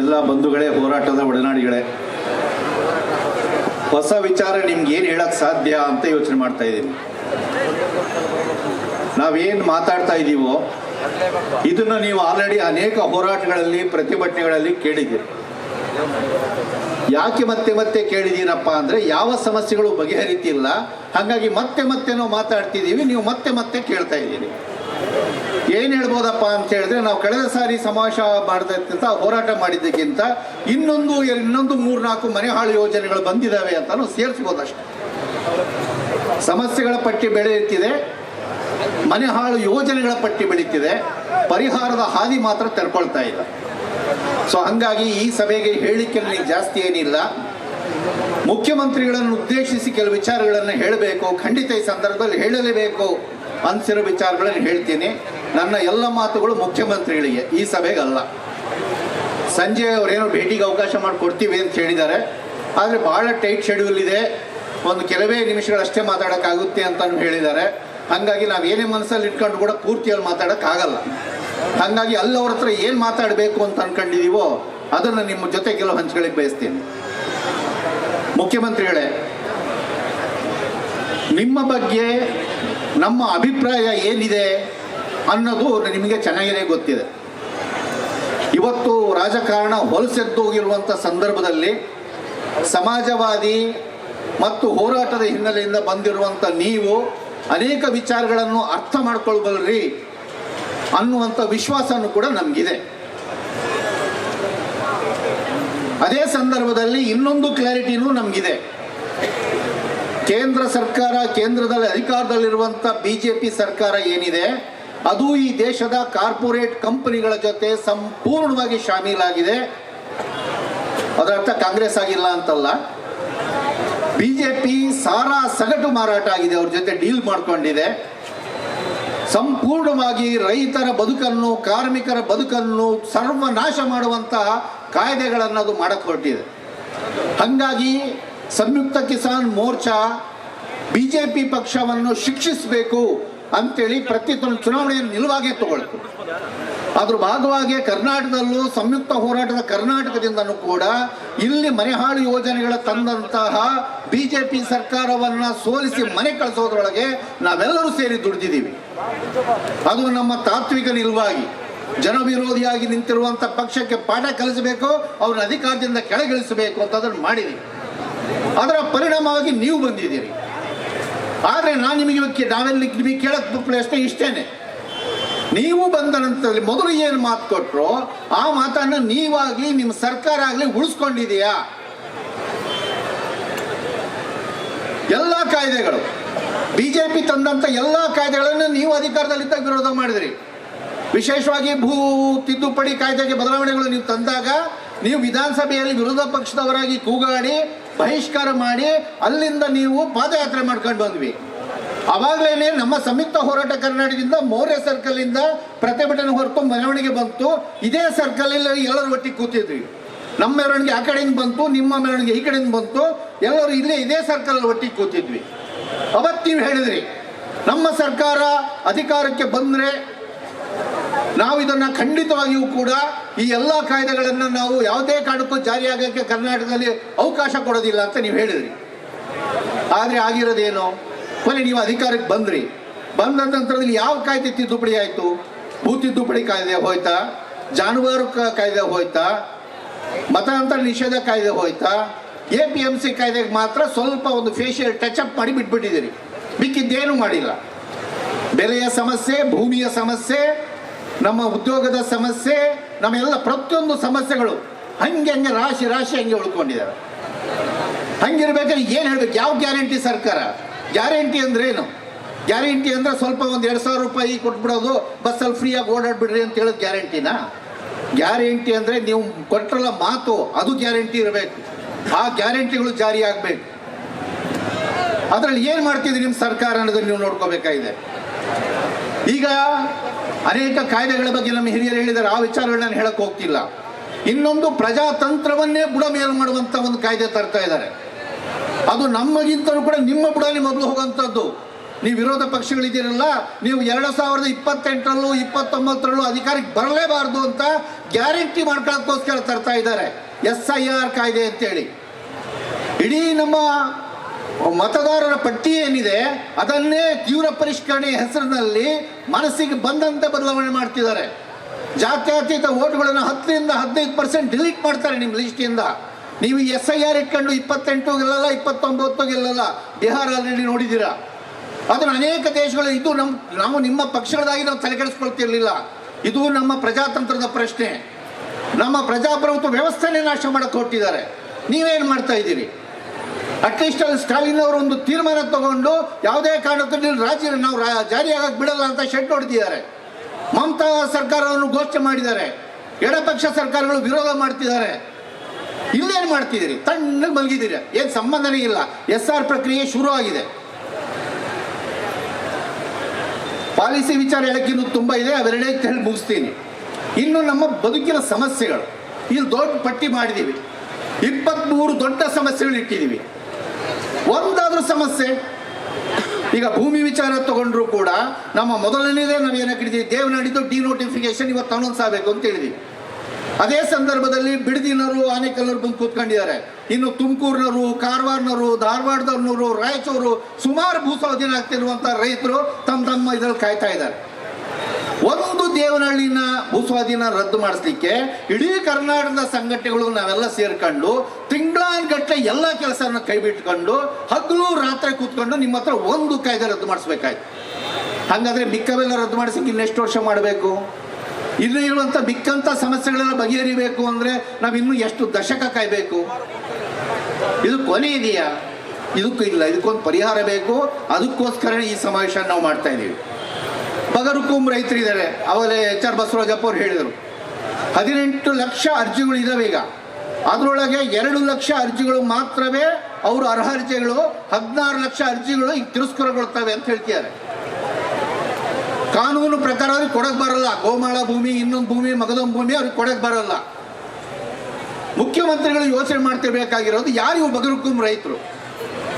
ಎಲ್ಲ ಬಂಧುಗಳೇ, ಹೋರಾಟದ ಒಡನಾಡಿಗಳೇ, ಹೊಸ ವಿಚಾರ ನಿಮ್ಗೆ ಏನು ಹೇಳಕ್ ಸಾಧ್ಯ ಅಂತ ಯೋಚನೆ ಮಾಡ್ತಾ ಇದ್ದೀನಿ. ನಾವೇನು ಮಾತಾಡ್ತಾ ಇದ್ದೀವೋ ಇದನ್ನು ನೀವು ಆಲ್ರೆಡಿ ಅನೇಕ ಹೋರಾಟಗಳಲ್ಲಿ, ಪ್ರತಿಭಟನೆಗಳಲ್ಲಿ ಕೇಳಿದ್ದೀರಿ. ಯಾಕೆ ಮತ್ತೆ ಮತ್ತೆ ಕೇಳಿದ್ದೀರಪ್ಪ ಅಂದರೆ, ಯಾವ ಸಮಸ್ಯೆಗಳು ಬಗೆಹರಿತಿಲ್ಲ, ಹಾಗಾಗಿ ಮತ್ತೆ ಮತ್ತೆ ನಾವು ಮಾತಾಡ್ತಿದ್ದೀವಿ, ನೀವು ಮತ್ತೆ ಮತ್ತೆ ಕೇಳ್ತಾ ಇದ್ದೀರಿ. ಏನು ಹೇಳ್ಬೋದಪ್ಪ ಅಂತ ಹೇಳಿದ್ರೆ, ನಾವು ಕಳೆದ ಸಾರಿ ಸಮಾವೇಶ ಮಾಡಿದಕ್ಕಿಂತ ಹೋರಾಟ ಮಾಡಿದ್ದಕ್ಕಿಂತ ಇನ್ನೊಂದು ಇನ್ನೊಂದು ಮೂರ್ನಾಲ್ಕು ಮನೆ ಹಾಳು ಯೋಜನೆಗಳು ಬಂದಿದ್ದಾವೆ ಅಂತ ನಾವು ಸೇರಿಸ್ಬೋದಷ್ಟೆ. ಸಮಸ್ಯೆಗಳ ಪಟ್ಟಿ ಬೆಳೆಯುತ್ತಿದೆ ಮನೆ ಹಾಳು ಯೋಜನೆಗಳ ಪಟ್ಟಿ ಬೆಳೀತಿದೆ, ಪರಿಹಾರದ ಹಾದಿ ಮಾತ್ರ ತೆರ್ಕೊಳ್ತಾ ಇಲ್ಲ. ಸೊ ಹಂಗಾಗಿ ಈ ಸಭೆಗೆ ಹೇಳಿಕೆ ನನಗೆ ಜಾಸ್ತಿ ಏನಿಲ್ಲ. ಮುಖ್ಯಮಂತ್ರಿಗಳನ್ನು ಉದ್ದೇಶಿಸಿ ಕೆಲವು ವಿಚಾರಗಳನ್ನು ಹೇಳಬೇಕು, ಖಂಡಿತ ಈ ಸಂದರ್ಭದಲ್ಲಿ ಹೇಳಲೇಬೇಕು ಅನ್ಸಿರೋ ವಿಚಾರಗಳನ್ನು ಹೇಳ್ತೀನಿ. ನನ್ನ ಎಲ್ಲ ಮಾತುಗಳು ಮುಖ್ಯಮಂತ್ರಿಗಳಿಗೆ, ಈ ಸಭೆಗಲ್ಲ. ಸಂಜೆ ಅವರೇನೋ ಭೇಟಿಗೆ ಅವಕಾಶ ಮಾಡಿಕೊಡ್ತೀವಿ ಅಂತ ಹೇಳಿದ್ದಾರೆ. ಆದರೆ ಭಾಳ ಟೈಟ್ ಶೆಡ್ಯೂಲ್ ಇದೆ. ಒಂದು ಕೆಲವೇ ನಿಮಿಷಗಳಷ್ಟೇ ಮಾತಾಡೋಕ್ಕಾಗುತ್ತೆ ಅಂತ ಹೇಳಿದ್ದಾರೆ. ಹಾಗಾಗಿ ನಾವು ಏನೇ ಮನಸ್ಸಲ್ಲಿ ಇಟ್ಕೊಂಡು ಕೂಡ ಪೂರ್ತಿಯಲ್ಲಿ ಮಾತಾಡೋಕ್ಕಾಗಲ್ಲ. ಹಾಗಾಗಿ ಅಲ್ಲಿ ಅವ್ರ ಹತ್ರ ಏನು ಮಾತಾಡಬೇಕು ಅಂತ ಅನ್ಕೊಂಡಿದೀವೋ, ಅದನ್ನು ನಿಮ್ಮ ಜೊತೆ ಕೆಲವು ಹಂಚ್ಕೊಳ್ಳಿಕ್ಕೆ ಬಯಸ್ತೀನಿ. ಮುಖ್ಯಮಂತ್ರಿಗಳೇ, ನಿಮ್ಮ ಬಗ್ಗೆ ನಮ್ಮ ಅಭಿಪ್ರಾಯ ಏನಿದೆ? ಅನ್ನೋದು ನಿಮಗೆ ಚೆನ್ನಾಗಿಯೇ ಗೊತ್ತಿದೆ. ಇವತ್ತು ರಾಜಕಾರಣ ಹೊಲಸೆದ್ದೋಗಿರುವಂಥ ಸಂದರ್ಭದಲ್ಲಿ ಸಮಾಜವಾದಿ ಮತ್ತು ಹೋರಾಟದ ಹಿನ್ನೆಲೆಯಿಂದ ಬಂದಿರುವಂಥ ನೀವು ಅನೇಕ ವಿಚಾರಗಳನ್ನು ಅರ್ಥ ಮಾಡ್ಕೊಳ್ಬಲ್ರಿ ಅನ್ನುವಂಥ ವಿಶ್ವಾಸನೂ ಕೂಡ ನಮಗಿದೆ. ಅದೇ ಸಂದರ್ಭದಲ್ಲಿ ಇನ್ನೊಂದು ಕ್ಲಾರಿಟಿನೂ ನಮಗಿದೆ. ಕೇಂದ್ರ ಸರ್ಕಾರ ಕೇಂದ್ರದಲ್ಲಿ ಅಧಿಕಾರದಲ್ಲಿರುವಂಥ ಬಿ ಜೆ ಪಿ ಸರ್ಕಾರ ಏನಿದೆ? ಅದು ಈ ದೇಶದ ಕಾರ್ಪೊರೇಟ್ ಕಂಪನಿಗಳ ಜೊತೆ ಸಂಪೂರ್ಣವಾಗಿ ಶಾಮೀಲಾಗಿದೆ. ಅದರ ಅರ್ಥ ಕಾಂಗ್ರೆಸ್ ಆಗಿಲ್ಲ ಅಂತಲ್ಲ. ಬಿಜೆಪಿ ಸಾರಾ ಸಗಟು ಮಾರಾಟ ಆಗಿದೆ, ಅವ್ರ ಜೊತೆ ಡೀಲ್ ಮಾಡ್ಕೊಂಡಿದೆ. ಸಂಪೂರ್ಣವಾಗಿ ರೈತರ ಬದುಕನ್ನು, ಕಾರ್ಮಿಕರ ಬದುಕನ್ನು ಸರ್ವನಾಶ ಮಾಡುವಂತಹ ಕಾಯ್ದೆಗಳನ್ನು ಅದು ಮಾಡಕ್ಕೆ ಹೊರಟಿದೆ ಹಾಗಾಗಿ ಸಂಯುಕ್ತ ಕಿಸಾನ್ ಮೋರ್ಚಾ ಬಿ ಜೆ ಪಕ್ಷವನ್ನು ಶಿಕ್ಷಿಸಬೇಕು ಅಂತೇಳಿ ಪ್ರತಿ ಚುನಾವಣೆಯನ್ನು ನಿಲುವಾಗಿ ತಗೊಳ್ತು ಅದ್ರ ಭಾಗವಾಗಿ ಕರ್ನಾಟಕದಲ್ಲೂ ಸಂಯುಕ್ತ ಹೋರಾಟದ ಕರ್ನಾಟಕದಿಂದನೂ ಕೂಡ ಇಲ್ಲಿ ಮನೆಹಾಳು ಯೋಜನೆಗಳ ತಂದಂತಹ ಬಿ ಜೆ ಪಿ ಸರ್ಕಾರವನ್ನು ಸೋಲಿಸಿ ಮನೆ ಕಳಿಸೋದ್ರೊಳಗೆ ನಾವೆಲ್ಲರೂ ಸೇರಿ ದುಡಿದಿದ್ದೀವಿ. ಅದು ನಮ್ಮ ತಾತ್ವಿಕ ನಿಲುವಾಗಿ. ಜನವಿರೋಧಿಯಾಗಿ ನಿಂತಿರುವಂಥ ಪಕ್ಷಕ್ಕೆ ಪಾಠ ಕಲಿಸಬೇಕು, ಅವ್ರನ್ನ ಅಧಿಕಾರದಿಂದ ಕೆಳಗಿಳಿಸಬೇಕು ಅಂತ ಅದನ್ನು ಮಾಡಿದೀವಿ ಅದರ ಪರಿಣಾಮವಾಗಿ ನೀವು ಬಂದಿದ್ದೀರಿ. ಆದರೆ ನಾನು ನಿಮಗೆ ನಾವೆಲ್ಲಿ ನಿಮಗೆ ಕೇಳಕ್ಕೆ ಅಷ್ಟೇ, ಇಷ್ಟೇನೆ. ನೀವು ಬಂದ ನಂತರದಲ್ಲಿ ಮೊದಲು ಏನು ಮಾತು ಕೊಟ್ಟರು ಆ ಮಾತನ್ನು ನೀವಾಗಲಿ ನಿಮ್ಮ ಸರ್ಕಾರ ಆಗಲಿ ಉಳಿಸ್ಕೊಂಡಿದೆಯಾ? ಎಲ್ಲ ಕಾಯ್ದೆಗಳು. ಬಿಜೆಪಿ ತಂದಂಥ ಎಲ್ಲ ಕಾಯ್ದೆಗಳನ್ನು ನೀವು ಅಧಿಕಾರದಲ್ಲಿದ್ದಾಗ ವಿರೋಧ ಮಾಡಿದ್ರಿ. ವಿಶೇಷವಾಗಿ ಭೂ ತಿದ್ದುಪಡಿ ಕಾಯ್ದೆಗೆ ಬದಲಾವಣೆಗಳು ನೀವು ತಂದಾಗ, ನೀವು ವಿಧಾನಸಭೆಯಲ್ಲಿ ವಿರೋಧ ಪಕ್ಷದವರಾಗಿ ಕೂಗಾಡಿ ಬಹಿಷ್ಕಾರ ಮಾಡಿ ಅಲ್ಲಿಂದ ನೀವು ಪಾದಯಾತ್ರೆ ಮಾಡ್ಕೊಂಡು ಬಂದ್ವಿ. ಅವಾಗಲೇ ನಮ್ಮ ಸಂಯುಕ್ತ ಹೋರಾಟ ಕರ್ನಾಟಕದಿಂದ ಮೌರ್ಯ ಸರ್ಕಲ್ ಇಂದ ಪ್ರತಿಭಟನೆ ಹೊರತು ಮೆರವಣಿಗೆ ಬಂತು. ಇದೇ ಸರ್ಕಲ್ ಎಲ್ಲರೂ ಒಟ್ಟಿಗೆ ಕೂತಿದ್ವಿ. ನಮ್ಮ ಮೆರವಣಿಗೆ ಆ ಕಡೆಯಿಂದ ಬಂತು, ನಿಮ್ಮ ಮೆರವಣಿಗೆ ಈ ಕಡೆಯಿಂದ ಬಂತು. ಎಲ್ಲರೂ ಇಲ್ಲೇ ಇದೇ ಸರ್ಕಲ್ ಒಟ್ಟಿಗೆ ಕೂತಿದ್ವಿ. ಅವತ್ತು ನೀವು ಹೇಳಿದ್ರಿ, ನಮ್ಮ ಸರ್ಕಾರ ಅಧಿಕಾರಕ್ಕೆ ಬಂದರೆ ನಾವು ಇದನ್ನ ಖಂಡಿತವಾಗಿಯೂ ಕೂಡ ಈ ಎಲ್ಲ ಕಾಯ್ದೆಗಳನ್ನು ನಾವು ಯಾವುದೇ ಕಾರಣಕ್ಕೂ ಜಾರಿಯಾಗಕ್ಕೆ ಕರ್ನಾಟಕದಲ್ಲಿ ಅವಕಾಶ ಕೊಡೋದಿಲ್ಲ ಅಂತ ನೀವು ಹೇಳಿದ್ರಿ. ಆದರೆ ಆಗಿರೋದೇನು? ಕೊನೆ ನೀವು ಅಧಿಕಾರಕ್ಕೆ ಬಂದ್ರಿ. ಬಂದ ನಂತರದಲ್ಲಿ ಯಾವ ಕಾಯ್ದೆ ತಿದ್ದುಪಡಿ ಆಯಿತು? ಭೂ ತಿದ್ದುಪಡಿ ಕಾಯ್ದೆ ಹೋಯ್ತಾ? ಜಾನುವಾರು ಕಾಯ್ದೆ ಹೋಯ್ತಾ? ಮತಾಂತರ ನಿಷೇಧ ಕಾಯ್ದೆ ಹೋಯ್ತಾ? ಎ ಪಿ ಎಂ ಸಿ ಕಾಯ್ದೆಗೆ ಮಾತ್ರ ಸ್ವಲ್ಪ ಒಂದು ಫೇಶಿಯಲ್ ಟಚ್ ಅಪ್ ಮಾಡಿ ಬಿಟ್ಬಿಟ್ಟಿದ್ದೀರಿ. ಮಿಕ್ಕಿದ್ದೇನು ಮಾಡಿಲ್ಲ. ಬೆಲೆಯ ಸಮಸ್ಯೆ, ಭೂಮಿಯ ಸಮಸ್ಯೆ ನಮ್ಮ ಉದ್ಯೋಗದ ಸಮಸ್ಯೆ, ನಮ್ಮೆಲ್ಲ ಪ್ರತಿಯೊಂದು ಸಮಸ್ಯೆಗಳು ಹಂಗೆ ಹಂಗೆ ರಾಶಿ ರಾಶಿ ಹಂಗೆ ಉಳ್ಕೊಂಡಿದ್ದಾರೆ ಹಂಗಿರ್ಬೇಕಾದ್ರೆ ಏನು ಹೇಳ್ಬೇಕು? ಯಾವ ಗ್ಯಾರಂಟಿ ಸರ್ಕಾರ? ಗ್ಯಾರಂಟಿ ಅಂದ್ರೆ ಏನು? ಗ್ಯಾರಂಟಿ ಅಂದ್ರೆ ಸ್ವಲ್ಪ ಒಂದು ಎರಡು ಸಾವಿರ ರೂಪಾಯಿ ಕೊಟ್ಬಿಡೋದು, ಬಸ್ಸಲ್ಲಿ ಫ್ರೀಯಾಗಿ ಓಡಾಡ್ಬಿಡ್ರಿ ಅಂತ ಹೇಳೋದು ಗ್ಯಾರಂಟಿನಾ? ಗ್ಯಾರಂಟಿ ಅಂದ್ರೆ ನೀವು ಕೊಟ್ಟರಲ್ಲ ಮಾತು, ಅದು ಗ್ಯಾರಂಟಿ ಇರಬೇಕು. ಆ ಗ್ಯಾರಂಟಿಗಳು ಜಾರಿ ಆಗಬೇಕು. ಅದರಲ್ಲಿ ಏನು ಮಾಡ್ತಿದ್ರಿ ನಿಮ್ಮ ಸರ್ಕಾರ ಅನ್ನೋದನ್ನ ನೀವು ನೋಡ್ಕೋಬೇಕಾಗಿದೆ. ಈಗ ಅನೇಕ ಕಾಯ್ದೆಗಳ ಬಗ್ಗೆ ನಮ್ಮ ಹಿರಿಯರು ಹೇಳಿದ್ದಾರೆ. ಆ ವಿಚಾರಗಳನ್ನ ನಾನು ಹೇಳಕ್ ಹೋಗ್ತಿಲ್ಲ. ಇನ್ನೊಂದು ಪ್ರಜಾತಂತ್ರವನ್ನೇ ಬುಡಮೇಲು ಮಾಡುವಂತ ಒಂದು ಕಾಯ್ದೆ ತರ್ತಾ ಇದ್ದಾರೆ. ಅದು ನಮ್ಮಗಿಂತಲೂ ಕೂಡ ನಿಮ್ಮ ಬುಡಲಿ ಮೊದಲು ಹೋಗುವಂಥದ್ದು ನೀವು ವಿರೋಧ ಪಕ್ಷಗಳಿದ್ದೀರಲ್ಲ, ನೀವು ಎರಡು ಸಾವಿರದ ಇಪ್ಪತ್ತೆಂಟರಲ್ಲೂ ಇಪ್ಪತ್ತೊಂಬತ್ತರಲ್ಲೂ ಅಧಿಕಾರಕ್ಕೆ ಬರಲೇಬಾರದು ಅಂತ ಗ್ಯಾರಂಟಿ ಮಾಡ್ಕೊಳ್ಳೋಕ್ಕೋಸ್ಕರ ತರ್ತಾ ಇದ್ದಾರೆ. ಎಸ್ ಐ ಆರ್ ಕಾಯ್ದೆ ಅಂತೇಳಿ. ಇಡೀ ನಮ್ಮ ಮತದಾರರ ಪಟ್ಟಿ ಏನಿದೆ, ಅದನ್ನೇ ತೀವ್ರ ಪರಿಷ್ಕರಣೆ ಹೆಸರಿನಲ್ಲಿ ಮನಸ್ಸಿಗೆ ಬಂದಂತೆ ಬದಲಾವಣೆ ಮಾಡ್ತಿದ್ದಾರೆ. ಜಾತ್ಯತೀತ ಓಟ್ಗಳನ್ನು ಹತ್ತರಿಂದ ಹದಿನೈದು ಪರ್ಸೆಂಟ್ ಡಿಲೀಟ್ ಮಾಡ್ತಾರೆ ನಿಮ್ಮ ಲಿಸ್ಟಿಂದ. ನೀವು ಎಸ್ ಐ ಆರ್ ಇಟ್ಕೊಂಡು ಇಪ್ಪತ್ತೆಂಟು ಗೆಲ್ಲಲ್ಲ, ಇಪ್ಪತ್ತೊಂಬತ್ತು ಗೆಲ್ಲಲ್ಲ, ಬಿಹಾರ ಆಲ್ರೆಡಿ ನೋಡಿದ್ದೀರಾ? ಅದನ್ನು ಅನೇಕ ದೇಶಗಳು, ಇದು ನಮ್ಮ ನಾವು ನಿಮ್ಮ ಪಕ್ಷಗಳದಾಗಿ ನಾವು ತಲೆಕೆಡಿಸ್ಕೊಳ್ತಿರ್ಲಿಲ್ಲ. ಇದು ನಮ್ಮ ಪ್ರಜಾತಂತ್ರದ ಪ್ರಶ್ನೆ. ನಮ್ಮ ಪ್ರಜಾಪ್ರಭುತ್ವ ವ್ಯವಸ್ಥೆನೇ ನಾಶ ಮಾಡಕ್ಕೆ ಹೊರಟಿದ್ದಾರೆ. ನೀವೇನು ಮಾಡ್ತಾ ಇದ್ದೀರಿ? ಅಟ್ಲೀಸ್ಟ್ ಸ್ಟಾಲಿನ್ ಅವರು ಒಂದು ತೀರ್ಮಾನ ತಗೊಂಡು ಯಾವುದೇ ಕಾರಣಕ್ಕೂ ರಾಜ್ಯ ನಾವು ಜಾರಿಯಾಗಕ್ಕೆ ಬಿಡಲ್ಲ ಅಂತ ಶೆಡ್ ಹೊಡೆದಿದ್ದಾರೆ. ಮಮತಾ ಸರ್ಕಾರವನ್ನು ಘೋಷಣೆ ಮಾಡಿದ್ದಾರೆ. ಎಡಪಕ್ಷ ಸರ್ಕಾರಗಳು ವಿರೋಧ ಮಾಡ್ತಿದ್ದಾರೆ. ಇಲ್ಲೇನು ಮಾಡ್ತಿದ್ದೀರಿ? ತಣ್ಣಗೆ ಮಲಗಿದ್ದೀರಿ. ಏನು ಸಂಬಂಧನೇ ಇಲ್ಲ. ಎಸ್ ಆರ್ ಪ್ರಕ್ರಿಯೆ ಶುರು ಆಗಿದೆ. ಪಾಲಿಸಿ ವಿಚಾರ ಹೇಳಕ್ಕಿನ್ನೂ ತುಂಬ ಇದೆ. ಅವೆರಡೇ ಹೇಳಿ ಮುಗಿಸ್ತೀನಿ. ಇನ್ನು ನಮ್ಮ ಬದುಕಿನ ಸಮಸ್ಯೆಗಳು. ಇಲ್ಲಿ ದೊಡ್ಡ ಪಟ್ಟಿ ಮಾಡಿದ್ದೀವಿ. ಇಪ್ಪತ್ತ್ಮೂರು ದೊಡ್ಡ ಸಮಸ್ಯೆಗಳು ಇಟ್ಟಿದ್ದೀವಿ. ಒಂದಾದ್ರೂ ಸಮಸ್ಯೆ. ಈಗ ಭೂಮಿ ವಿಚಾರ ತಗೊಂಡ್ರು ಕೂಡ ನಮ್ಮ ಮೊದಲನೇದೇ ನಾವು ಏನಕ್ಕೆ ಹಾಕಿದ್ದೀವಿ ಡಿ ನೋಟಿಫಿಕೇಶನ್ ಇವತ್ತು ಅನೌನ್ಸ್ ಅಂತ ಹೇಳಿದ್ವಿ. ಅದೇ ಸಂದರ್ಭದಲ್ಲಿ ಬಿಡದಿನವರು ಆನೇಕಲ್ನವರು ಬಂದು ಕೂತ್ಕೊಂಡಿದ್ದಾರೆ. ಇನ್ನು ತುಮಕೂರಿನವರು, ಕಾರವಾರನವರು, ಧಾರವಾಡದವ್ರನವರು, ರಾಯಚೂರು ಸುಮಾರು ಭೂಸ್ವಾಧೀನ ಆಗ್ತಿರುವಂಥ ರೈತರು ತಮ್ಮ ತಮ್ಮ ಇದ್ರಲ್ಲಿ ಕಾಯ್ತಾ ಇದ್ದಾರೆ. ದೇವನಹಳ್ಳಿನ ಭೂಸ್ವಾಧೀನ ರದ್ದು ಮಾಡಿಸ್ಲಿಕ್ಕೆ ಇಡೀ ಕರ್ನಾಟಕದ ಸಂಘಟನೆಗಳು ನಾವೆಲ್ಲ ಸೇರ್ಕೊಂಡು ತಿಂಗಳಾನ್ಗಟ್ಟಲೆ ಎಲ್ಲ ಕೆಲಸನ ಕೈ ಬಿಟ್ಕೊಂಡು ಹಗಲು ರಾತ್ರಿ ಕೂತ್ಕೊಂಡು ನಿಮ್ಮ ಹತ್ರ ಒಂದು ಕಾಯ್ದೆ ರದ್ದು ಮಾಡಿಸ್ಬೇಕಾಯ್ತು. ಹಾಗಾದ್ರೆ ಮಿಕ್ಕವೆಲ್ಲ ರದ್ದು ಮಾಡಿಸಿ ಇನ್ನೆಷ್ಟು ವರ್ಷ ಮಾಡಬೇಕು? ಇನ್ನು ಇರುವಂಥ ಮಿಕ್ಕಂಥ ಸಮಸ್ಯೆಗಳೆಲ್ಲ ಬಗೆಹರಿಬೇಕು ಅಂದರೆ ನಾವು ಇನ್ನೂ ಎಷ್ಟು ದಶಕ ಕಾಯಬೇಕು? ಇದು ಕೊನೆ ಇದೆಯಾ? ಇದಕ್ಕೂ ಇಲ್ಲ, ಇದಕ್ಕೊಂದು ಪರಿಹಾರ ಬೇಕು. ಅದಕ್ಕೋಸ್ಕರ ಈ ಸಮಾವೇಶ ನಾವು ಮಾಡ್ತಾ ಇದ್ದೀವಿ. ಬಗರುಕುಂ ರೈತರಿದ್ದಾರೆ. ಅವರೇ ಎಚ್ ಆರ್ ಬಸವರಾಜಪ್ಪ ಅವರು ಹೇಳಿದರು. ಹದಿನೆಂಟು ಲಕ್ಷ ಅರ್ಜಿಗಳು ಇದಾವೆ ಈಗ. ಅದರೊಳಗೆ ಎರಡು ಲಕ್ಷ ಅರ್ಜಿಗಳು ಮಾತ್ರವೇ ಅವರು ಅರ್ಹ ಅರ್ಜಿಗಳು ಹದಿನಾರು ಲಕ್ಷ ಅರ್ಜಿಗಳು ಈಗ ತಿರಸ್ಕೃತಗೊಳ್ತವೆ ಅಂತ ಹೇಳ್ತಿದ್ದಾರೆ. ಕಾನೂನು ಪ್ರಕಾರ ಅವ್ರಿಗೆ ಕೊಡಕ್ ಬರಲ್ಲ. ಗೋಮಾಳ ಭೂಮಿ, ಇನ್ನೊಂದು ಭೂಮಿ, ಮಗದೊಂದು ಭೂಮಿ ಅವ್ರಿಗೆ ಕೊಡಕ್ ಬರಲ್ಲ. ಮುಖ್ಯಮಂತ್ರಿಗಳು ಯೋಚನೆ ಮಾಡ್ತಿರ್ಬೇಕಾಗಿರೋದು ಯಾರಿಗೂ ಬಗರುಕುಂ ರೈತರು?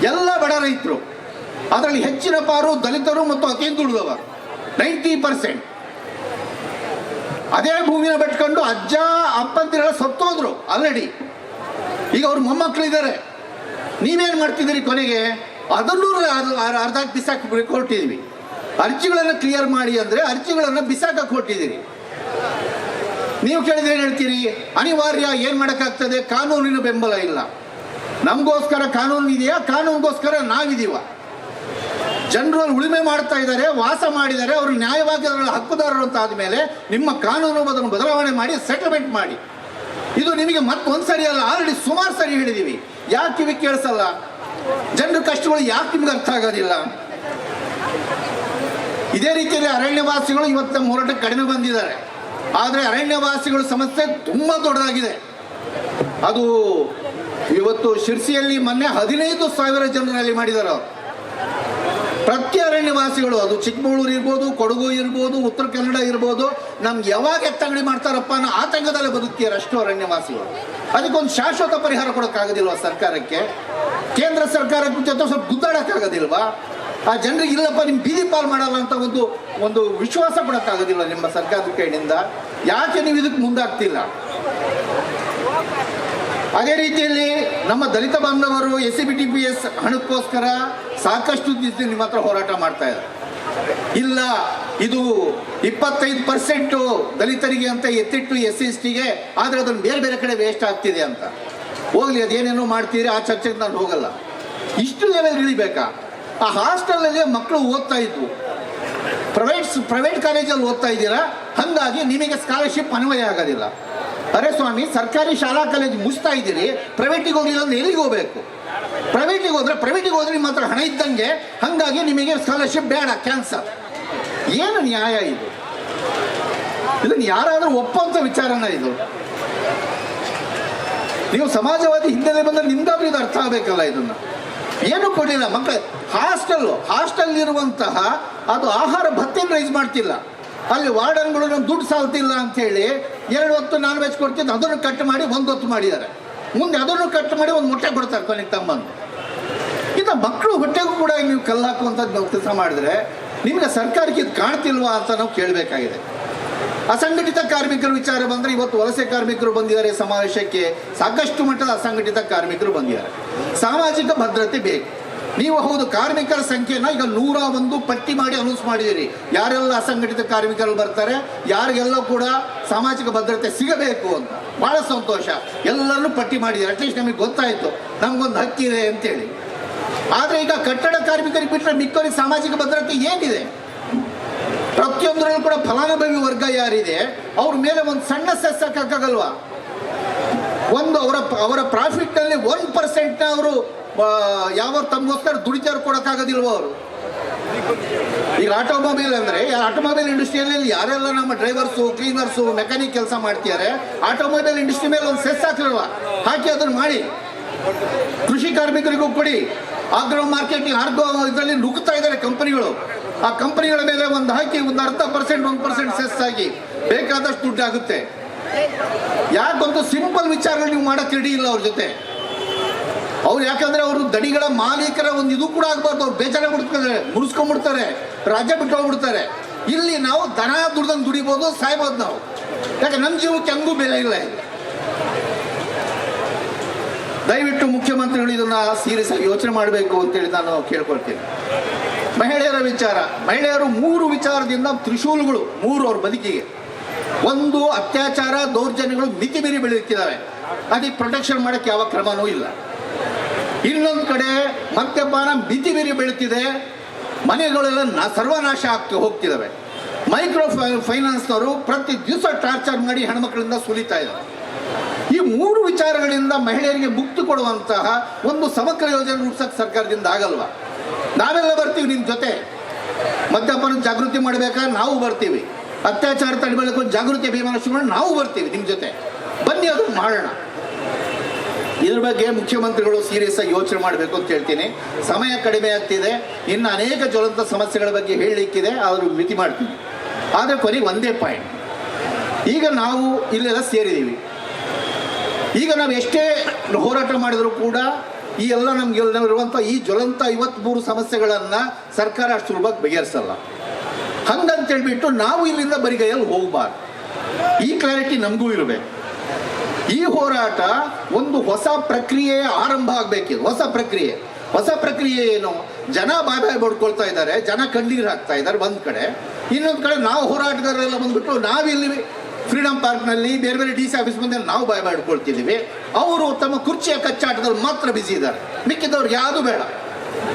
ಎಲ್ಲ ಬಡ ರೈತರು. ಅದರಲ್ಲಿ ಹೆಚ್ಚಿನ ಪಾರು ದಲಿತರು ಮತ್ತು ಅತಿ ಹಿಂದುಳಿದವರು ನೈಂಟಿ ಪರ್ಸೆಂಟ್. ಅದೇ ಭೂಮಿನ ಬಿಟ್ಕೊಂಡು ಅಜ್ಜ ಅಪ್ಪಂತಿರೆಲ್ಲ ಸತ್ತೋದ್ರು ಆಲ್ರೆಡಿ ಈಗ ಅವ್ರ ಮೊಮ್ಮಕ್ಕಳಿದ್ದಾರೆ. ನೀವೇನು ಮಾಡ್ತಿದ್ದೀರಿ ಕೊನೆಗೆ? ಅದನ್ನು ಅರ್- ಅರ್ಧ ಬಿಸಾಕಿ ಕೊಟ್ಟಿದ್ದೀವಿ. ಅರ್ಜಿಗಳನ್ನು ಕ್ಲಿಯರ್ ಮಾಡಿ ಅಂದರೆ ಅರ್ಜಿಗಳನ್ನು ಬಿಸಾಕಕ್ಕೆ ಕೊಟ್ಟಿದ್ದೀರಿ. ನೀವು ಕೇಳಿದ್ರೆ ಏನು ಹೇಳ್ತೀರಿ? ಅನಿವಾರ್ಯ, ಏನು ಮಾಡೋಕ್ಕಾಗ್ತದೆ? ಕಾನೂನಿನ ಬೆಂಬಲ ಇಲ್ಲ. ನಮಗೋಸ್ಕರ ಕಾನೂನು ಇದೆಯಾ? ಕಾನೂನಿಗೋಸ್ಕರ ನಾವಿದೀವ ಜನರು ಉಳುಮೆ ಮಾಡ್ತಾ ಇದ್ದಾರೆ, ವಾಸ ಮಾಡಿದ್ದಾರೆ, ಅವರು ನ್ಯಾಯವಾಗಿ ಅದರ ಹಕ್ಕುದಾರರು ಅಂತ ಆದಮೇಲೆ ನಿಮ್ಮ ಕಾನೂನು ಅದನ್ನು ಬದಲಾವಣೆ ಮಾಡಿ ಸೆಟಲ್ಮೆಂಟ್ ಮಾಡಿ. ಇದು ನಿಮಗೆ ಮತ್ತೊಂದು ಸರಿ ಅಲ್ಲ ಆಲ್ರೆಡಿ ಸುಮಾರು ಸರಿ ಹೇಳಿದೀವಿ. ಯಾಕೆ ಕಿವಿ ಕೇಳಿಸಲ್ಲ? ಜನರ ಕಷ್ಟಗಳು ಯಾಕೆ ನಿಮ್ಗೆ ಅರ್ಥ ಆಗೋದಿಲ್ಲ? ಇದೇ ರೀತಿಯಲ್ಲಿ ಅರಣ್ಯವಾಸಿಗಳು ಇವತ್ತು ನಮ್ಮ ಹೋರಾಟಕ್ಕೆ ಕಡಿಮೆ ಬಂದಿದ್ದಾರೆ. ಆದರೆ ಅರಣ್ಯವಾಸಿಗಳ ಸಮಸ್ಯೆ ತುಂಬ ದೊಡ್ಡದಾಗಿದೆ. ಅದು ಇವತ್ತು ಶಿರ್ಸಿಯಲ್ಲಿ ಮೊನ್ನೆ ಹದಿನೈದು ಸಾವಿರ ಜನರಲ್ಲಿ ಮಾಡಿದ್ದಾರೆ ಪ್ರತಿ ಅರಣ್ಯವಾಸಿಗಳು ಅದು ಚಿಕ್ಕಮಗಳೂರು ಇರ್ಬೋದು, ಕೊಡಗು ಇರ್ಬೋದು, ಉತ್ತರ ಕನ್ನಡ ಇರ್ಬೋದು, ನಮ್ಗೆ ಯಾವಾಗ ಎತ್ತಂಗಡಿ ಮಾಡ್ತಾರಪ್ಪ ಅನ್ನೋ ಆತಂಕದಲ್ಲೇ ಬದುಕ್ತಿದ್ದಾರೆ ಅಷ್ಟು ಅರಣ್ಯವಾಸಿಗಳು. ಅದಕ್ಕೊಂದು ಶಾಶ್ವತ ಪರಿಹಾರ ಕೊಡೋಕ್ಕಾಗೋದಿಲ್ವಾ ಸರ್ಕಾರಕ್ಕೆ? ಕೇಂದ್ರ ಸರ್ಕಾರಕ್ಕೆ ಜೊತೆ ಸ್ವಲ್ಪ ಗುದ್ದಾಡೋಕ್ಕಾಗೋದಿಲ್ವಾ? ಆ ಜನರಿಗೆ ಇಲ್ಲಪ್ಪ ನಿಮ್ಮ ಬೀದಿ ಪಾಲ್ ಮಾಡಲ್ಲ ಅಂತ ಒಂದು ಒಂದು ವಿಶ್ವಾಸ ಕೊಡೋಕ್ಕಾಗೋದಿಲ್ಲ ನಿಮ್ಮ ಸರ್ಕಾರದ ಕೈಯಿಂದ? ಯಾಕೆ ನೀವು ಇದಕ್ಕೆ ಮುಂದಾಗ್ತಿಲ್ಲ? ಅದೇ ರೀತಿಯಲ್ಲಿ ನಮ್ಮ ದಲಿತ ಬಾಂಧವರು S C B T P S ಹಣಕ್ಕೋಸ್ಕರ ಸಾಕಷ್ಟು ನಿಮ್ಮ ಹತ್ರ ಹೋರಾಟ ಮಾಡ್ತಾ ಇದ್ದಾರೆ. ಇಲ್ಲ, ಇದು ಇಪ್ಪತ್ತೈದು ಪರ್ಸೆಂಟು ದಲಿತರಿಗೆ ಅಂತ ಎತ್ತಿಟ್ಟು ಎಸ್ ಸಿ ಎಸ್ ಟಿಗೆ ಆದರೆ ಅದನ್ನು ಬೇರೆ ಬೇರೆ ಕಡೆ ವೇಸ್ಟ್ ಆಗ್ತಿದೆ ಅಂತ. ಹೋಗಲಿ, ಅದೇನೇನೋ ಮಾಡ್ತೀರಿ, ಆ ಚರ್ಚೆಗೆ ನಾನು ಹೋಗಲ್ಲ. ಇಷ್ಟು ಲೆವೆಲ್ ಇಳಿಬೇಕಾ? ಆ ಹಾಸ್ಟೆಲಲ್ಲಿ ಮಕ್ಕಳು ಓದ್ತಾ ಇದ್ವು. ಪ್ರೈವೇಟ್ ಪ್ರೈವೇಟ್ ಕಾಲೇಜಲ್ಲಿ ಓದ್ತಾ ಇದ್ದೀರಾ? ಹಾಗಾಗಿ ನಿಮಗೆ ಸ್ಕಾಲರ್ಶಿಪ್ ಅನ್ವಯ ಆಗೋದಿಲ್ಲ. ಅರೆ ಸ್ವಾಮಿ, ಸರ್ಕಾರಿ ಶಾಲಾ ಕಾಲೇಜ್ ಮುಗಿಸ್ತಾ ಇದ್ದೀರಿ, ಪ್ರೈವೇಟಿಗೆ ಹೋಗಲಿಲ್ಲ ಅಂದ್ರೆ ಎಲ್ಲಿಗೆ ಹೋಗ್ಬೇಕು? ಪ್ರೈವೇಟಿಗೆ ಹೋದ್ರೆ ಪ್ರೈವೇಟಿಗೆ ಹೋದ್ರೆ ನಿಮ್ಮ ಹತ್ರ ಹಣ ಇದ್ದಂಗೆ, ಹಾಗಾಗಿ ನಿಮಗೆ ಸ್ಕಾಲರ್ಶಿಪ್ ಬೇಡ ಕ್ಯಾನ್ಸಲ್ ಏನು ನ್ಯಾಯ ಇದು? ಇದನ್ನು ಯಾರಾದರೂ ಒಪ್ಪಂತ ವಿಚಾರನ ಇದು? ನೀವು ಸಮಾಜವಾದಿ ಹಿಂದೆ ಬಂದ್ರೆ ನಿಮ್ದಾದ್ರೂ ಇದು ಅರ್ಥ ಆಗಬೇಕಲ್ಲ ಇದನ್ನ. ಏನು ಕೊಡಲಿಲ್ಲ ಮಕ್ಕಳ ಹಾಸ್ಟೆಲ್ ಹಾಸ್ಟೆಲ್ ಇರುವಂತಹ ಅದು ಆಹಾರ ಭತ್ತೆಯನ್ನು ರೈಸ್ ಮಾಡ್ತಿಲ್ಲ. ಅಲ್ಲಿ ವಾರ್ಡನ್ಗಳು ದುಡ್ಡು ಸಾಲ್ತಿಲ್ಲ ಅಂತ ಹೇಳಿ ಎರಡು ಹೊತ್ತು ನಾನ್ ವೆಜ್ ಕೊಡ್ತಿದ್ದು ಅದನ್ನು ಕಟ್ ಮಾಡಿ ಒಂದು ಹೊತ್ತು ಮಾಡಿದ್ದಾರೆ. ಮುಂದೆ ಅದನ್ನು ಕಟ್ ಮಾಡಿ ಒಂದು ಮೊಟ್ಟೆ ಕೊಡ್ತಾರೆ ಕೊನೆಗೆ ತಮ್ಮಂದು. ಇದು ಮಕ್ಕಳು ಹೊಟ್ಟೆಗೂ ಕೂಡ ನೀವು ಕಲ್ಲು ಹಾಕುವಂಥದ್ದು ನಾವು ಕೆಲಸ ಮಾಡಿದ್ರೆ ನಿಮಗೆ ಸರ್ಕಾರಕ್ಕೆ ಇದು ಕಾಣ್ತಿಲ್ವಾ ಅಂತ ನಾವು ಕೇಳಬೇಕಾಗಿದೆ. ಅಸಂಘಟಿತ ಕಾರ್ಮಿಕರ ವಿಚಾರ ಬಂದರೆ ಇವತ್ತು ವಲಸೆ ಕಾರ್ಮಿಕರು ಬಂದಿದ್ದಾರೆ ಸಮಾವೇಶಕ್ಕೆ ಸಾಕಷ್ಟು ಮಟ್ಟದ ಅಸಂಘಟಿತ ಕಾರ್ಮಿಕರು ಬಂದಿದ್ದಾರೆ. ಸಾಮಾಜಿಕ ಭದ್ರತೆ ಬೇಕು. ನೀವು ಹೌದು, ಕಾರ್ಮಿಕರ ಸಂಖ್ಯೆನ ಈಗ ನೂರ ಒಂದು ಪಟ್ಟಿ ಮಾಡಿ ಅನೌನ್ಸ್ ಮಾಡಿದ್ದೀರಿ. ಯಾರೆಲ್ಲ ಅಸಂಘಟಿತ ಕಾರ್ಮಿಕರು ಬರ್ತಾರೆ, ಯಾರಿಗೆಲ್ಲ ಕೂಡ ಸಾಮಾಜಿಕ ಭದ್ರತೆ ಸಿಗಬೇಕು ಅಂತ. ಬಹಳ ಸಂತೋಷ. ಎಲ್ಲರನ್ನು ಪಟ್ಟಿ ಮಾಡಿದ್ದೀರಿ. ಅಟ್ಲೀಸ್ಟ್ ನಮಗೆ ಗೊತ್ತಾಯಿತು. ನಮಗೊಂದು ಹಕ್ಕಿದೆ ಅಂತೇಳಿ. ಆದರೆ ಈಗ ಕಟ್ಟಡ ಕಾರ್ಮಿಕರಿಗೆ ಬಿಟ್ಟರೆ ಮಿಕ್ಕವರಿಗೆ ಸಾಮಾಜಿಕ ಭದ್ರತೆ ಏನಿದೆ? ಪ್ರತಿಯೊಂದರಲ್ಲೂ ಕೂಡ ಫಲಾನುಭವಿ ವರ್ಗ ಯಾರಿದೆ, ಅವ್ರ ಮೇಲೆ ಒಂದು ಸಣ್ಣ ಸೆಸ್ ಹಾಕಲ್ವಾ ಒಂದು ಅವರ ಅವರ ಪ್ರಾಫಿಟ್ನಲ್ಲಿ ಒನ್ ಪರ್ಸೆಂಟ್ನ ಅವರು ಯಾವ ತಮಗೋಸ್ಕರ ದುಡಿತಾರು ಕೊಡೋಕ್ಕಾಗೋದಿಲ್ವ ಅವರು? ಈಗ ಆಟೋಮೊಬೈಲ್ ಅಂದರೆ ಆಟೋಮೊಬೈಲ್ ಇಂಡಸ್ಟ್ರಿಯಲ್ಲಿ ಯಾರೆಲ್ಲ ನಮ್ಮ ಡ್ರೈವರ್ಸು, ಕ್ಲೀನರ್ಸು, ಮೆಕ್ಯಾನಿಕ್ ಕೆಲಸ ಮಾಡ್ತಿದ್ದಾರೆ, ಆಟೋಮೊಬೈಲ್ ಇಂಡಸ್ಟ್ರಿ ಮೇಲೆ ಒಂದು ಸೆಸ್ ಹಾಕಿರಲ್ವ ಹಾಕಿ ಅದನ್ನು ಮಾಡಿ. ಕೃಷಿ ಕಾರ್ಮಿಕರಿಗೂ ಕೊಡಿ. ಆಗ್ರೋ ಮಾರ್ಕೆಟ್ ಆರ್ಗೋ ಇದರಲ್ಲಿ ನುಗ್ತಾ ಇದ್ದಾರೆ ಕಂಪನಿಗಳು. ಆ ಕಂಪನಿಗಳ ಮೇಲೆ ಒಂದು ಹಾಕಿ, ಒಂದು ಅರ್ಧ ಪರ್ಸೆಂಟ್, ಒಂದು ಪರ್ಸೆಂಟ್ ಸೆಸ್ ಆಗಿ ಬೇಕಾದಷ್ಟು ದುಡ್ಡು ಆಗುತ್ತೆ. ಯಾಕೊಂದು ಸಿಂಪಲ್ ವಿಚಾರಗಳು ನೀವು ಮಾಡಕ್ಕೆ ರೆಡಿ ಇಲ್ಲ ಅವ್ರ ಜೊತೆ. ಅವ್ರು ಯಾಕಂದ್ರೆ ಅವರು ದಡಿಗಳ ಮಾಲೀಕರ ಒಂದು ಇದು ಕೂಡ ಆಗ್ಬಾರ್ದು. ಅವ್ರು ಬೇಜಾರ ಬಿಡ್ತಾರೆ ಮುಗಿಸ್ಕೊಂಡ್ಬಿಡ್ತಾರೆ ರಾಜ್ಯ ಬಿಟ್ಟು ಹೋಗ್ಬಿಡ್ತಾರೆ ಇಲ್ಲಿ ನಾವು ದನ ದುಡ್ದಂಗೆ ದುಡಿಬೋದು, ಸಾಯ್ಬೋದು ನಾವು. ಯಾಕೆ ನಮ್ಮ ಜೀವಕ್ಕೆ ಹಂಗೂ ಬೆಲೆ ಇಲ್ಲ ಇಲ್ಲಿ. ದಯವಿಟ್ಟು ಮುಖ್ಯಮಂತ್ರಿಗಳು ಇದನ್ನ ಸೀರಿಯಸ್ ಆಗಿ ಯೋಚನೆ ಮಾಡಬೇಕು ಅಂತೇಳಿ ನಾನು ಕೇಳ್ಕೊಳ್ತೀನಿ. ಮಹಿಳೆಯರ ವಿಚಾರ. ಮಹಿಳೆಯರು ಮೂರು ವಿಚಾರದಿಂದ ತ್ರಿಶೂಲ್ಗಳು, ಮೂರು ಅವ್ರ ಬದುಕಿಗೆ. ಒಂದು, ಅತ್ಯಾಚಾರ, ದೌರ್ಜನ್ಯಗಳು ಮಿತಿ ಮೀರಿ ಬೆಳೆಯುತ್ತಿದ್ದಾವೆ. ಅದಕ್ಕೆ ಪ್ರೊಟೆಕ್ಷನ್ ಮಾಡೋಕ್ಕೆ ಯಾವ ಕ್ರಮನೂ ಇಲ್ಲ. ಇನ್ನೊಂದು ಕಡೆ ಮದ್ಯಪಾನ ಬಿತಿ ಬಿರಿ ಬೆಳೀತಿದೆ. ಮನೆಗಳೆಲ್ಲ ಸರ್ವನಾಶ ಆಗ್ತಾ ಹೋಗ್ತಿದ್ದಾವೆ ಮೈಕ್ರೋ ಫೈನಾನ್ಸ್ನವರು ಪ್ರತಿ ದಿವಸ ಟಾರ್ಚರ್ ಮಾಡಿ ಹೆಣ್ಮಕ್ಳಿಂದ ಸುಲಿತಾ ಇದ್ದಾರೆ. ಈ ಮೂರು ವಿಚಾರಗಳಿಂದ ಮಹಿಳೆಯರಿಗೆ ಮುಕ್ತಿ ಕೊಡುವಂತಹ ಒಂದು ಸಮಗ್ರ ಯೋಜನೆ ರೂಪಿಸಕ್ಕೆ ಸರ್ಕಾರದಿಂದ ಆಗಲ್ವಾ? ನಾವೆಲ್ಲ ಬರ್ತೀವಿ ನಿಮ್ಮ ಜೊತೆ. ಮದ್ಯಪಾನ ಜಾಗೃತಿ ಮಾಡಬೇಕಾ? ನಾವು ಬರ್ತೀವಿ. ಅತ್ಯಾಚಾರ ತಡೆಬೇಕು ಜಾಗೃತಿ ಅಭಿಮಾನ ಶುರು ನಾವು ಬರ್ತೀವಿ ನಿಮ್ಮ ಜೊತೆ. ಬನ್ನಿ ಅದನ್ನು ಮಾಡೋಣ. ಇದ್ರ ಬಗ್ಗೆ ಮುಖ್ಯಮಂತ್ರಿಗಳು ಸೀರಿಯಸ್ ಆಗಿ ಯೋಚನೆ ಮಾಡಬೇಕು ಅಂತ ಹೇಳ್ತೀನಿ. ಸಮಯ ಕಡಿಮೆ ಆಗ್ತಿದೆ. ಇನ್ನು ಅನೇಕ ಜ್ವಲಂತ ಸಮಸ್ಯೆಗಳ ಬಗ್ಗೆ ಹೇಳಲಿಕ್ಕಿದೆ. ಆದರೂ ಮಿತಿ ಮಾಡ್ತೀನಿ. ಆದರೆ ಕೊನೆಗೆ ಒಂದೇ ಪಾಯಿಂಟ್ ಈಗ ನಾವು ಇಲ್ಲೆಲ್ಲ ಸೇರಿದ್ದೀವಿ. ಈಗ ನಾವು ಎಷ್ಟೇ ಹೋರಾಟ ಮಾಡಿದರೂ ಕೂಡ ಈ ಎಲ್ಲ ನಮ್ಗೆ ಇರುವಂಥ ಈ ಜ್ವಲಂತ ಐವತ್ಮೂರು ಸಮಸ್ಯೆಗಳನ್ನು ಸರ್ಕಾರ ಅಷ್ಟು ಸುಲಭವಾಗಿ ಬಗೆಹರಿಸಲ್ಲ. ಹಂಗಂತ ಹೇಳ್ಬಿಟ್ಟು ನಾವು ಇಲ್ಲಿಂದ ಬರಿಗೈಯಲ್ಲಿ ಹೋಗಬಾರ್ದು. ಈ ಕ್ಲಾರಿಟಿ ನಮಗೂ ಇರಬೇಕು. ಈ ಹೋರಾಟ ಒಂದು ಹೊಸ ಪ್ರಕ್ರಿಯೆಯ ಆರಂಭ ಆಗ್ಬೇಕಿದೆ ಹೊಸ ಪ್ರಕ್ರಿಯೆ. ಹೊಸ ಪ್ರಕ್ರಿಯೆ ಏನು? ಜನ ಬಾಯ್ ಬಾಯ್ ಬಡ್ಕೊಳ್ತಾ ಇದ್ದಾರೆ, ಜನ ಕಣ್ಣೀರು ಹಾಕ್ತಾ ಇದ್ದಾರೆ ಒಂದು ಕಡೆ. ಇನ್ನೊಂದು ಕಡೆ ನಾವು ಹೋರಾಟಗಾರರೆಲ್ಲ ಬಂದ್ಬಿಟ್ಟು ನಾವಿಲ್ಲಿ ಫ್ರೀಡಮ್ ಪಾರ್ಕ್ನಲ್ಲಿ, ಬೇರೆ ಬೇರೆ ಡಿ ಸಿ ಆಫೀಸ್ ಮುಂದೆ ನಾವು ಬಾಯ್ ಬಾಡ್ಕೊಳ್ತಿದ್ದೀವಿ. ಅವರು ತಮ್ಮ ಕುರ್ಚಿಯ ಕಚ್ಚಾಟದಲ್ಲಿ ಮಾತ್ರ ಬಿಸಿ ಇದ್ದಾರೆ. ಮಿಕ್ಕಿದವ್ರಿಗೆ ಯಾವುದು ಬೇಡ.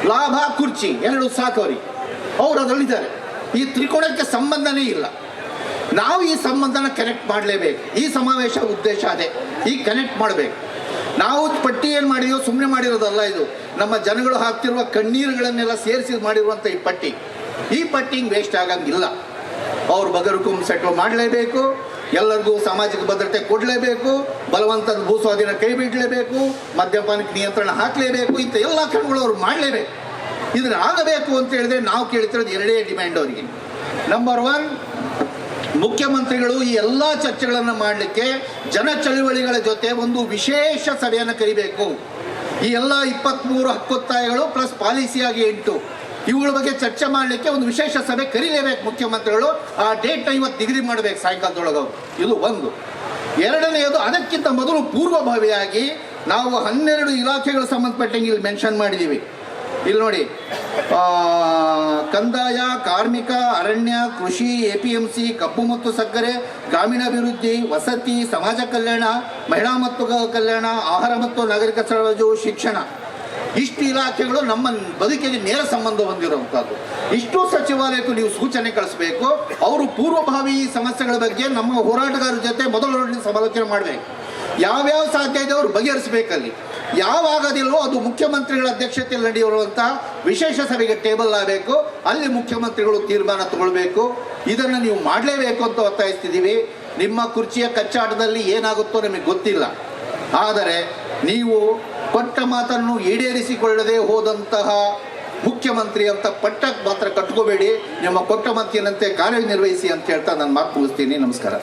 ಲಾಭ ಕುರ್ಚಿ, ಎರಡು ಸಾಕವ್ರಿ ಅವರು ಅದರಲ್ಲಿದ್ದಾರೆ. ಈ ತ್ರಿಕೋಣಕ್ಕೆ ಸಂಬಂಧನೇ ಇಲ್ಲ. ನಾವು ಈ ಸಂಬಂಧನ ಕನೆಕ್ಟ್ ಮಾಡಲೇಬೇಕು. ಈ ಸಮಾವೇಶ ಉದ್ದೇಶ ಅದೇ. ಈ ಕನೆಕ್ಟ್ ಮಾಡಬೇಕು. ನಾವು ಪಟ್ಟಿ ಏನು ಮಾಡಿದೀವೋ ಸುಮ್ಮನೆ ಮಾಡಿರೋದಲ್ಲ ಇದು. ನಮ್ಮ ಜನಗಳು ಹಾಕ್ತಿರುವ ಕಣ್ಣೀರುಗಳನ್ನೆಲ್ಲ ಸೇರಿಸಿ ಮಾಡಿರುವಂಥ ಈ ಪಟ್ಟಿ. ಈ ಪಟ್ಟಿ ಹಿಂಗೆ ವೇಸ್ಟ್ ಆಗಂಗಿಲ್ಲ. ಅವ್ರ ಬಗರುಕುಂ ಸೆಟ್ಲ್ ಮಾಡಲೇಬೇಕು. ಎಲ್ಲರಿಗೂ ಸಾಮಾಜಿಕ ಭದ್ರತೆ ಕೊಡಲೇಬೇಕು. ಬಲವಂತದ ಭೂಸ್ವಾಧೀನ ಕೈ ಬಿಡಲೇಬೇಕು. ಮದ್ಯಪಾನಕ್ಕೆ ನಿಯಂತ್ರಣ ಹಾಕಲೇಬೇಕು. ಇಂಥ ಎಲ್ಲ ಕ್ರಮಗಳು ಅವ್ರು ಮಾಡಲೇಬೇಕು. ಇದನ್ನ ಆಗಬೇಕು ಅಂತ ಹೇಳಿದ್ರೆ ನಾವು ಕೇಳ್ತಿರೋದು ಎರಡೇ ಡಿಮ್ಯಾಂಡ್ ಅವರಿಗೆ. ನಂಬರ್ ಒನ್ ಮುಖ್ಯಮಂತ್ರಿಗಳು ಈ ಎಲ್ಲ ಚರ್ಚೆಗಳನ್ನು ಮಾಡಲಿಕ್ಕೆ ಜನ ಚಳುವಳಿಗಳ ಜೊತೆ ಒಂದು ವಿಶೇಷ ಸಭೆಯನ್ನು ಕರಿಬೇಕು. ಈ ಎಲ್ಲ ಇಪ್ಪತ್ತ್ಮೂರು ಹಕ್ಕೊತ್ತಾಯಗಳು ಪ್ಲಸ್ ಪಾಲಿಸಿಯಾಗಿ ಎಂಟು. ಇವುಗಳ ಬಗ್ಗೆ ಚರ್ಚೆ ಮಾಡಲಿಕ್ಕೆ ಒಂದು ವಿಶೇಷ ಸಭೆ ಕರೀಲೇಬೇಕು ಮುಖ್ಯಮಂತ್ರಿಗಳು. ಆ ಡೇಟ್ ಇವತ್ತು ನಿಗದಿ ಮಾಡಬೇಕು ಸಾಯಂಕಾಲದೊಳಗೆ ಇದು ಒಂದು. ಎರಡನೆಯದು ಅದಕ್ಕಿಂತ ಮೊದಲು ಪೂರ್ವಭಾವಿಯಾಗಿ ನಾವು ಹನ್ನೆರಡು ಇಲಾಖೆಗಳು ಸಂಬಂಧಪಟ್ಟಂಗೆ ಇಲ್ಲಿ ಮೆನ್ಷನ್ ಮಾಡಿದ್ದೀವಿ ಇಲ್ಲಿ ನೋಡಿ. ಕಂದಾಯ, ಕಾರ್ಮಿಕ, ಅರಣ್ಯ, ಕೃಷಿ, ಎ ಪಿ ಎಂ ಸಿ, ಕಬ್ಬು ಮತ್ತು ಸಕ್ಕರೆ, ಗ್ರಾಮೀಣಾಭಿವೃದ್ಧಿ, ವಸತಿ, ಸಮಾಜ ಕಲ್ಯಾಣ, ಮಹಿಳಾ ಮತ್ತು ಕಲ್ಯಾಣ, ಆಹಾರ ಮತ್ತು ನಾಗರಿಕ ಸರಬರಾಜು, ಶಿಕ್ಷಣ. ಇಷ್ಟು ಇಲಾಖೆಗಳು ನಮ್ಮ ಬದುಕಿಗೆ ನೇರ ಸಂಬಂಧ ಹೊಂದಿರುವಂಥದ್ದು. ಇಷ್ಟು ಸಚಿವಾಲಯಕ್ಕೂ ನೀವು ಸೂಚನೆ ಕಳಿಸ್ಬೇಕು. ಅವರು ಪೂರ್ವಭಾವಿ ಸಮಸ್ಯೆಗಳ ಬಗ್ಗೆ ನಮ್ಮ ಹೋರಾಟಗಾರರ ಜೊತೆ ಮೊದಲು ಸಮಾಲೋಚನೆ ಮಾಡಬೇಕು. ಯಾವ್ಯಾವ ಸಾಧ್ಯ ಇದೆ ಅವರು ಬಗೆಹರಿಸಬೇಕಲ್ಲಿ. ಯಾವಾಗದಿಲ್ಲವೋ ಅದು ಮುಖ್ಯಮಂತ್ರಿಗಳ ಅಧ್ಯಕ್ಷತೆಯಲ್ಲಿ ನಡೆಯುವಂತಹ ವಿಶೇಷ ಸಭೆಗೆ ಟೇಬಲ್ ಆಗಬೇಕು, ಅಲ್ಲಿ ಮುಖ್ಯಮಂತ್ರಿಗಳು ತೀರ್ಮಾನ ತಗೊಳ್ಬೇಕು. ಇದನ್ನು ನೀವು ಮಾಡಲೇಬೇಕು ಅಂತ ಒತ್ತಾಯಿಸ್ತಿದ್ದೀವಿ. ನಿಮ್ಮ ಕುರ್ಚಿಯ ಕಚ್ಚಾಟದಲ್ಲಿ ಏನಾಗುತ್ತೋ ನಮಗೆ ಗೊತ್ತಿಲ್ಲ. ಆದರೆ ನೀವು ಕೊಟ್ಟ ಮಾತನ್ನು ಈಡೇರಿಸಿಕೊಳ್ಳದೆ ಹೋದಂತಹ ಮುಖ್ಯಮಂತ್ರಿ ಅಂತ ಪಟ್ಟಕ್ಕೆ ಮಾತ್ರ ಕಟ್ಕೋಬೇಡಿ. ನಿಮ್ಮ ಕೊಟ್ಟ ಮಾತಿನಂತೆ ಕಾರ್ಯನಿರ್ವಹಿಸಿ ಅಂತ ಹೇಳ್ತಾ ನಾನು ಮಾತು ಮುಗಿಸ್ತೀನಿ. ನಮಸ್ಕಾರ.